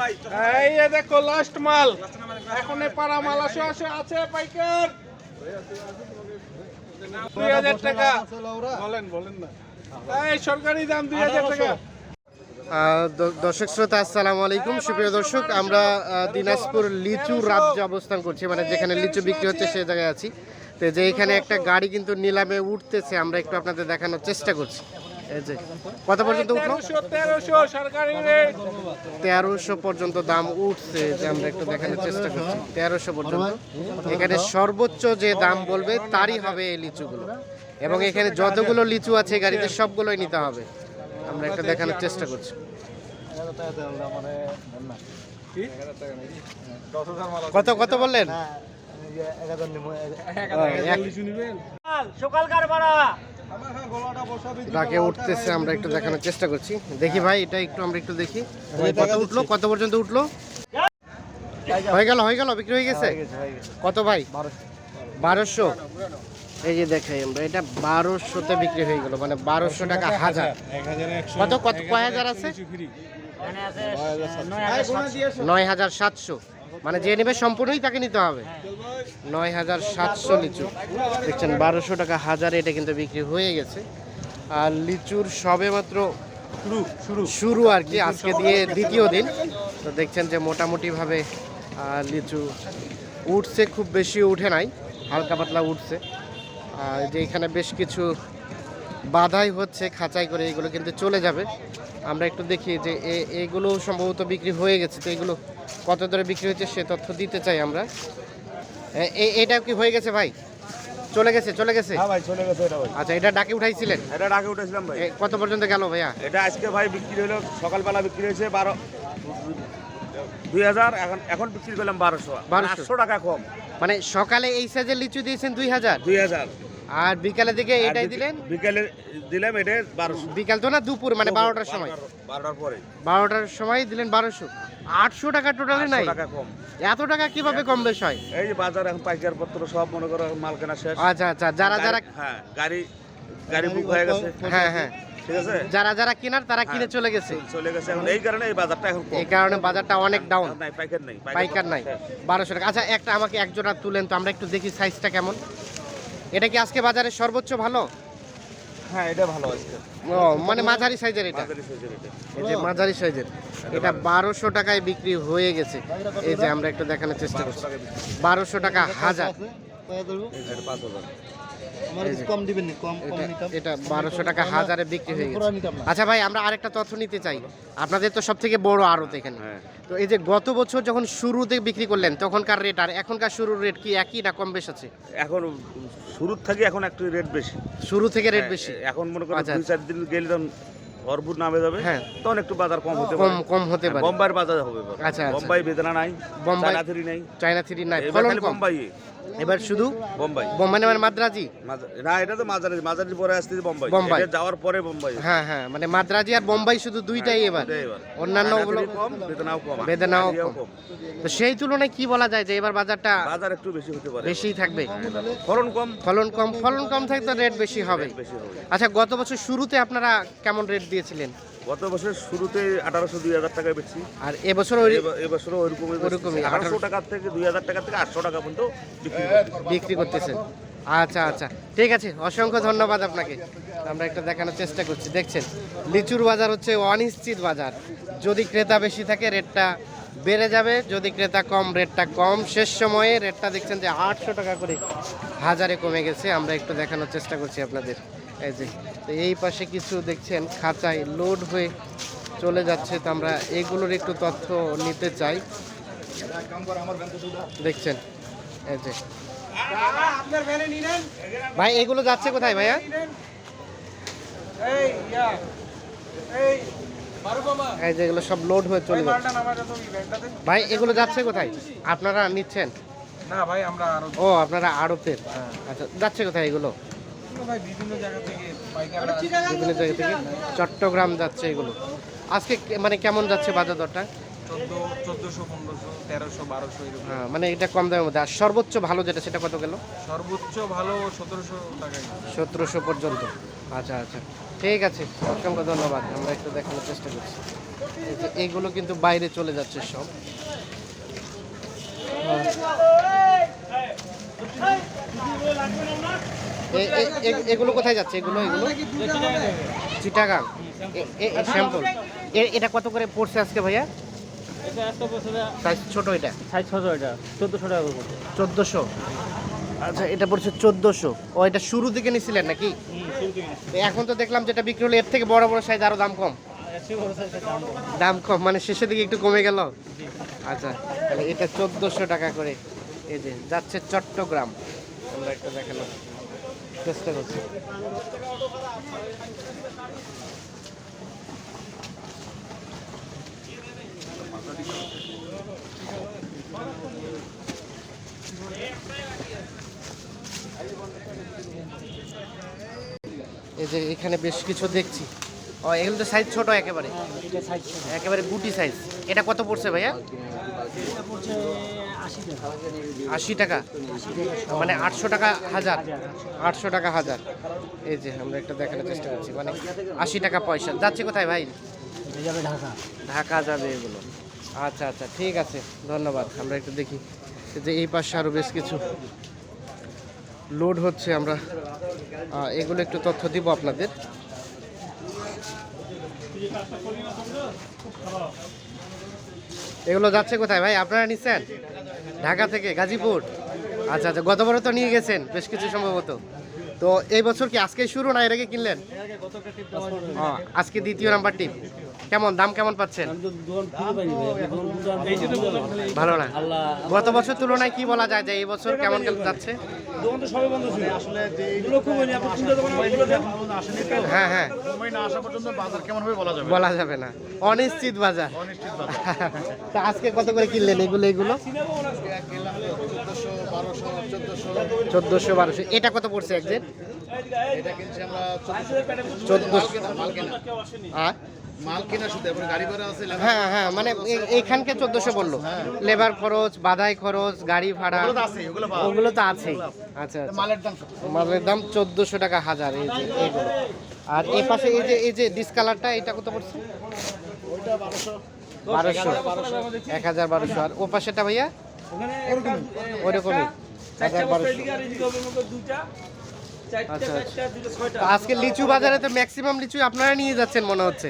এই দেখো লাস্ট মাল। এখন পাড়া মাল আসে আসে আছে পাইকার। দুই হাজার টাকা। বলেন বলেন না। এই সরকারি দাম দুই হাজার টাকা। আহ, দ- দর্শক শ্রোতা আসসালামু আলাইকুম। সুপ্রিয় দর্শক আমরা দিনাজপুর লিচু রাজ্যে অবস্থান করছি মানে যেখানে লিচু বিক্রি হচ্ছে সেই জায়গায় আছি। তো যে এখানে একটা গাড়ি কিন্তু নিলামে উঠতেছে আমরা একটু আপনাদের দেখানোর চেষ্টা করছি। কত পর্যন্ত উঠল? তেরোশো পর্যন্ত দাম উঠছে যে আমরা একটু দেখানোর চেষ্টা করছি। তেরোশো পর্যন্ত। এখানে সর্বোচ্চ যে দাম বলবে তারই হবে এই লিচুগুলো। এবং এখানে যতগুলো লিচু আছে গাড়িতে সবগুলোই নিতে হবে। আমরা একটা দেখানোর চেষ্টা করছি। কত কত বললেন? ডাকে উঠতেছে আমরা একটু দেখানোর চেষ্টা করছি। দেখি ভাই এটা একটু আমরা একটু দেখি। কত উঠল? কত পর্যন্ত উঠল? হয়ে গেল হয়ে গেল বিক্রি হয়ে গেছে? কত ভাই? বারোশো। এই যে দেখাই আমরা এটা বারোশোতে বিক্রি হয়ে গেল মানে বারোশো টাকা হাজার। কত কত কয় হাজার আছে নয় হাজার সাতশো। মানে যে নেবে সম্পূর্ণই তাকে নিতে হবে। নয় হাজার সাতশো লিচু। দেখছেন বারোশো টাকা হাজারে এটা কিন্তু বিক্রি হয়ে গেছে। আর লিচুর সবে মাত্র শুরু আর কি আজকে দিয়ে দ্বিতীয় দিন। তো দেখছেন যে মোটামুটিভাবে লিচু উঠছে খুব বেশি উঠে নাই হালকা পাতলা উঠছে। আর যে এখানে বেশ কিছু বাধাই হচ্ছে খাঁচাই করে এগুলো কিন্তু চলে যাবে। আমরা একটু দেখি যে এগুলো সম্ভবত বিক্রি হয়ে গেছে। তো এগুলো কত দরে বিক্রি হয়েছে সে তথ্য দিতে চাই আমরা। এ- এ- এটা কি হয়ে গেছে ভাই? চলে গেছে চলে গেছে? হ্যাঁ ভাই চলে গেছে এটা ভাই। আচ্ছা এটা ডাকে উঠাইছিলেন? এটা ডাকে উঠেছিলাম ভাই। কত পর্যন্ত গেল ভাইয়া? এটা আজকে ভাই বিক্রি হলো সকালবেলা বিক্রি হয়েছে বারো দুই হাজার এখন এখন বিক্রি করলাম বারোশো। 1200 টাকা কম। মানে সকালে এই সাইজের লিচু দিয়েছেন দুই হাজার? দুই হাজার। আর বিকালের দিকে এটাই দিলেন? বিকেলে দিলাম এটা বারোশো। বিকাল তো না দুপুর মানে বারোটার সময়। বারোটার পরে। বারোটার সময় দিলেন বারোশো। আটশো টাকা টোটালি নাই? 800 টাকা কম। এত টাকা কীভাবে কম বেশ হয়? এই যে বাজার এখন পাইকার পত্র সব মনে করো মাল কেনা শেষ। আচ্ছা আচ্ছা যারা যারা হ্যাঁ গাড়ি গাড়ি বুক হয়ে গেছে। হ্যাঁ হ্যাঁ। ঠিক আছে? যারা যারা কেনার তারা কিনে চলে গেছে। চলে গেছে। এখন এই কারণে এই বাজারটা এখন এই কারণে বাজারটা অনেক ডাউন নাই পাইকার নেই। পাইকার নাই। বারোশো টাকা। আচ্ছা একটা আমাকে এক জোড়া তুলেন তো আমরা একটু দেখি সাইজটা কেমন। এটা কি আজকে বাজারে সর্বোচ্চ ভালো? হ্যাঁ এটা ভালো আজকে। ও মানে মাঝারি সাইজের এটা? এটা। এই যে মাঝারি সাইজের। এটা বারোশো টাকায় বিক্রি হয়ে গেছে। এই যে আমরা একটু দেখানোর চেষ্টা করছি। বারোশো টাকা হাজার। পাঁচ হাজার। কম দিবেন কম কম নিতাম। এটা বারোশো টাকা হাজারে বিক্রি হয়ে গেছে। আচ্ছা ভাই আমরা আরেকটা তথ্য নিতে চাই। আপনাদের তো সব থেকে বড় আড়ত এখানে। হ্যাঁ। তো এই যে গত বছর যখন শুরুতে বিক্রি করলেন তখনকার রেট আর এখনকার শুরুর রেট কি একই না কম বেশ আছে? এখন শুরুর থেকে এখন একটু রেট বেশি। শুরু থেকে রেট বেশি। এখন মনে করো আচ্ছা, দুই চার দিন গেলে ভরপুর নামে যাবে হ্যাঁ। তখন একটু বাজার কম হতে কম পারে। কম হতে পারে। বোম্বাইয়ের বাজার হবে আচ্ছা, আচ্ছা। বোম্বাই বেদনা নাই বোম্বাই- চায়নাথুরি নাই। চায়না থ্রি নাই। ফলন কম। বোম্বাই এবার শুধু বোম্বাই। বোম্বাই মানে মাদ্রাজি? না এটা তো মাঝারি মাঝারি পরে আসতে বোম্বাই। বোম্বাই। যাওয়ার পরে বোম্বাই। হ্যাঁ হ্যাঁ মানে মাদ্রাজি আর বোম্বাই শুধু দুইটাই এবার। এবার। অন্যান্য কম বেদনাও কম। বেদনাও কম। তো সেই তুলনায় কি বলা যায় যে এবার বাজারটা বাজার একটু বেশি হতে পারে। বেশি থাকবে? ফলন কম। ফলন কম ফলন কম থাকলে রেট বেশি হবে। বেশি হবে। আচ্ছা গত বছর শুরুতে আপনারা কেমন রেট দিয়েছিলেন? গত বছর শুরুতে আঠারোশো দুই হাজার টাকায় বেচছি আর এবছর এবছরও ওইরকমই ওরকমই, আঠারোশো টাকা থেকে দুই হাজার টাকা থেকে আটশো টাকা পর্যন্ত। বিক্রি করতেছেন আচ্ছা আচ্ছা। ঠিক আছে অসংখ্য ধন্যবাদ আপনাকে। আমরা একটা দেখানোর চেষ্টা করছি। দেখছেন লিচুর বাজার হচ্ছে অনিশ্চিত বাজার। যদি ক্রেতা বেশি থাকে রেটটা বেড়ে যাবে। যদি ক্রেতা কম রেটটা কম। শেষ সময়ে রেটটা দেখছেন যে আটশো টাকা করে হাজারে কমে গেছে। আমরা একটু দেখানোর চেষ্টা করছি আপনাদের। এই যে তো এই পাশে কিছু দেখছেন খাঁচায় লোড হয়ে চলে যাচ্ছে তো আমরা এগুলোর একটু তথ্য নিতে চাই। দেখছেন এই যে। ভাই এগুলো যাচ্ছে কোথায় ভাইয়া? এই যে এগুলো সব লোড হয়ে চলে যাচ্ছে। ভাই এগুলো যাচ্ছে কোথায়? আপনারা নিচ্ছেন? না ভাই আমরা ও আপনারা আড়তের আচ্ছা যাচ্ছে কোথায় এগুলো? বিভিন্ন জায়গা থেকে পাইকার বিভিন্ন জায়গা থেকে চট্টগ্রাম যাচ্ছে এগুলো আজকে মানে কেমন যাচ্ছে বাজার দরটা হ্যাঁ, মানে এটা কম দামের মধ্যে আর সর্বোচ্চ ভালো যেটা সেটা কত গেল সর্বোচ্চ ভালো সতেরোশো পর্যন্ত আচ্ছা আচ্ছা ঠিক আছে অসংখ্য ধন্যবাদ আমরা একটু দেখানোর চেষ্টা করছি এই এইগুলো কিন্তু বাইরে চলে যাচ্ছে সব এগুলো কোথায় যাচ্ছে? এগুলো এগুলো? চিটাগাং। স্যাম্পল এটা কত করে পড়ছে আজকে ভাইয়া? সাইজ ছোট এটা? সাইজ ছশো এটা চোদ্দোশো টাকা করে চোদ্দোশো? আচ্ছা এটা পড়ছে চোদ্দোশো। ও এটা শুরু থেকে নিছিলেন নাকি? এখন তো দেখলাম যেটা বিক্রি হলো এর থেকে বড় বড় সাইজ আরও দাম কম। দাম কম। মানে শেষের দিকে একটু কমে গেল? আচ্ছা তাহলে এটা চোদ্দোশো টাকা করে। এই যে যাচ্ছে চট্টগ্রাম। আমরা একটা দেখানো চেষ্টা করছি। এই যে এখানে বেশ কিছু দেখছি। ও এগুলো তো সাইজ ছোট একেবারে। এটা সাইজ ছোট। একেবারে গুটি সাইজ এটা কত পড়ছে ভাইয়া? আশি টাকা। মানে আটশো টাকা হাজার? আটশো টাকা। হাজার। এই যে আমরা একটা দেখানোর চেষ্টা করছি মানে আশি টাকা পয়সা। যাচ্ছে কোথায় ভাই? যাবে ঢাকা। ঢাকা যাবে এগুলো। আচ্ছা আচ্ছা ঠিক আছে। ধন্যবাদ। আমরা একটু দেখি এই যে এই পাশে আরও বেশ কিছু লোড হচ্ছে আমরা। এগুলো একটু তথ্য দিব আপনাদের। এগুলো যাচ্ছে কোথায় ভাই? আপনারা নিচ্ছেন? ঢাকা থেকে গাজীপুর? আচ্ছা আচ্ছা গতবারও তো নিয়ে গেছেন, বেশ কিছু সম্ভবত। তো এই বছর কি আজকে শুরু না এর আগে কিনলেন? আজকে দ্বিতীয় নাম্বার টিপ। কেমন দাম কেমন পাচ্ছেন? ভালো না। গত বছর তুলনায় কি বলা যায় যে এই বছর কেমন কেমন যাচ্ছে? দেন। হ্যাঁ হ্যাঁ। মুম্বাই না আসা পর্যন্ত বাজার কেমন হবে বলা যাবে না। অনিশ্চিত বাজার। তা আজকে কত করে কিনলেন এগুলো এগুলো? চোদ্দশো বারোশো। এটা কত পড়ছে মাল কেনা শুধু গাড়ি ভাড়া আছে হ্যাঁ হ্যাঁ মানে এইখানকে চোদ্দোশো বলল। লেবার খরচ বাধাই খরচ গাড়ি ভাড়া। ওগুলো তো আছেই আচ্ছা আচ্ছা। মালের দাম মালের দাম চোদ্দোশো টাকা হাজার এই যে এইগুলো। আর এই পাশে এই যে এই যে ডিসকালারটা এটা কত পড়ছে? বারোশো। এক হাজার বারোশো। আর ও পাশেটা ভাইয়া? ওরকমই। আচ্ছা, আচ্ছা। তো আজকে লিচু বাজারে তো ম্যাক্সিমাম লিচু আপনারা নিয়ে যাচ্ছেন মনে হচ্ছে?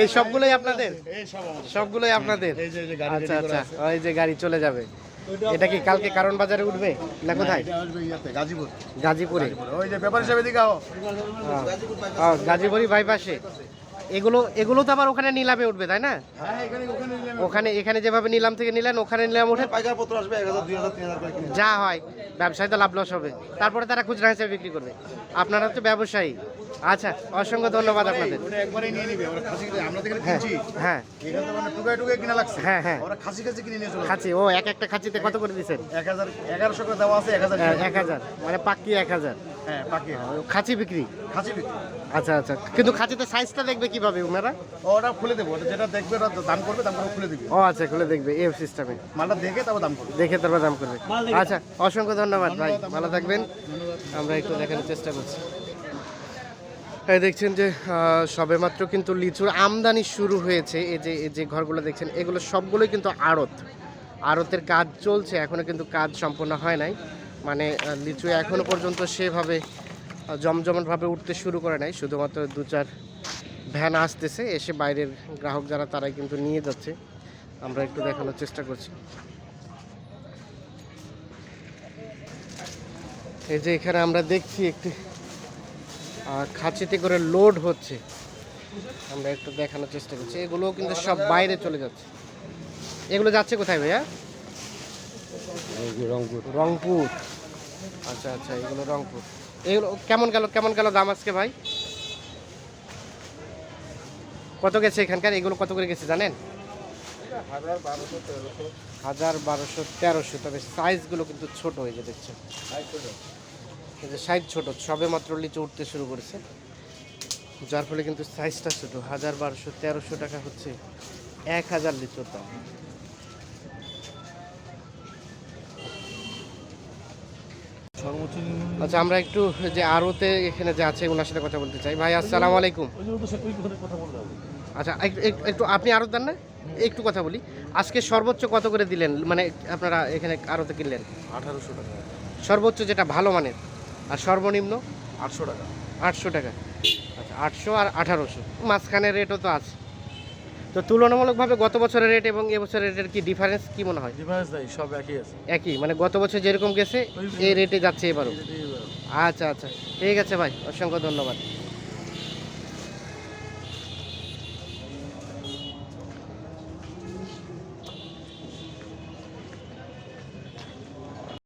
এই সবগুলোই আপনাদের। সবগুলোই আপনাদের? আচ্ছা আচ্ছা। ওই যে গাড়ি চলে যাবে। এটা কি কালকে কারণ বাজারে উঠবে না কোথায়? এটা গাজীপুর। গাজীপুরে। ওই যে ব্যাপার হিসাবে দিকে গাজীপুরি বাইপাসে এগুলো এগুলো তো আবার ওখানে নিলামে উঠবে তাই না? হ্যাঁ ওখানে এখানে যেভাবে নিলাম থেকে নিলেন ওখানে নিলাম উঠে যা হয় ব্যবসায় তো লাভ লস হবে। তারপরে তারা খুচরা হিসেবে বিক্রি করবে। আপনারা তো ব্যবসায়ী। আচ্ছা অসংখ্য ধন্যবাদ আপনাদের। ওটা একবারে নিয়ে নিবে ওরা খাসি আমরা হ্যাঁ কিনছি হ্যাঁ। এখানে তো মানে টুকায় টুকায় কিনা লাগছে। হ্যাঁ, হ্যাঁ। ওরা খাসি খাসি কিনে নিয়ে চলে ও এক একটা খাচ্ছিতে কত করে দিচ্ছেন এক হাজার এগারোশো করে দেওয়া আছে এক হাজার এক হাজার মানে পাক্কি এক হাজার। হ্যাঁ বাকি খাঁচি বিক্রি? খাসি বিক্রি। আচ্ছা আচ্ছা। কিন্তু খাঁচিতে সাইজটা দেখবে কীভাবে ওনারা ওটা খুলে দেবো। ওটা যেটা দেখবে ওটা দাম করবে দাম করে খুলে দিবে। ও আচ্ছা খুলে দেখবে এই সিস্টেমে মালটা দেখে তারপর দাম করবে। দেখে তারপর দাম করবে। আচ্ছা অসংখ্য ধন্যবাদ ভাই। ভালো থাকবেন। আমরা একটু দেখানোর চেষ্টা করছি। দেখছেন যে সবেমাত্র কিন্তু লিচুর আমদানি শুরু হয়েছে। এই যে এই যে ঘরগুলো দেখছেন, এগুলো সবগুলোই কিন্তু আড়ত। আড়তের কাজ চলছে এখনও কিন্তু কাজ সম্পূর্ণ হয় নাই। মানে লিচু এখনও পর্যন্ত সেভাবে জমজমাটভাবে উঠতে শুরু করে নাই। শুধুমাত্র দু চার ভ্যান আসতেছে, এসে বাইরের গ্রাহক যারা, তারাই কিন্তু নিয়ে যাচ্ছে। আমরা একটু দেখানোর চেষ্টা করছি। এই যে, এখানে আমরা দেখছি একটি খাঁচিতে করে লোড হচ্ছে। আমরা একটু দেখানোর চেষ্টা করছি। এগুলোও কিন্তু সব বাইরে চলে যাচ্ছে। এগুলো যাচ্ছে কোথায় ভাইয়া? রংপুর। রংপুর। আচ্ছা আচ্ছা এগুলো রংপুর। এগুলো কেমন গেল কেমন গেল দাম আজকে ভাই? কত গেছে এখানকার? এগুলো কত করে গেছে জানেন? হাজার বারোশো তেরোশো। তবে সাইজগুলো কিন্তু ছোট হয়ে যায় দেখছেন। কিন্তু সাইজ ছোট সবে মাত্র লিচু উঠতে শুরু করেছে। যার ফলে কিন্তু সাইজটা ছোট হাজার বারোশো তেরোশো টাকা হচ্ছে এক হাজার লিচুর দাম। আচ্ছা আমরা একটু যে আরতে এখানে যে আছে ওনার সাথে কথা বলতে চাই। ভাই আসসালামু আলাইকুম। আচ্ছা একটু- আপনি আরত দেন না? একটু কথা বলি। আজকে সর্বোচ্চ কত করে দিলেন? মানে আপনারা এখানে আরতে কিনলেন? আঠারোশো টাকা। সর্বোচ্চ যেটা ভালো মানের? আর সর্বনিম্ন? আটশো টাকা। আটশো টাকা। আচ্ছা আটশো আর আঠারোশো। মাঝখানে রেটও তো আছে। তো তুলনামূলকভাবে গত বছরের রেট এবং এবছরের রেটের কি ডিফারেন্স কি মনে হয়? ডিফারেন্স নাই সব একই আছে। একই? মানে গত বছর যেরকম গেছে এই রেটে যাচ্ছে এবারও। আচ্ছা আচ্ছা। ঠিক আছে ভাই অসংখ্য ধন্যবাদ।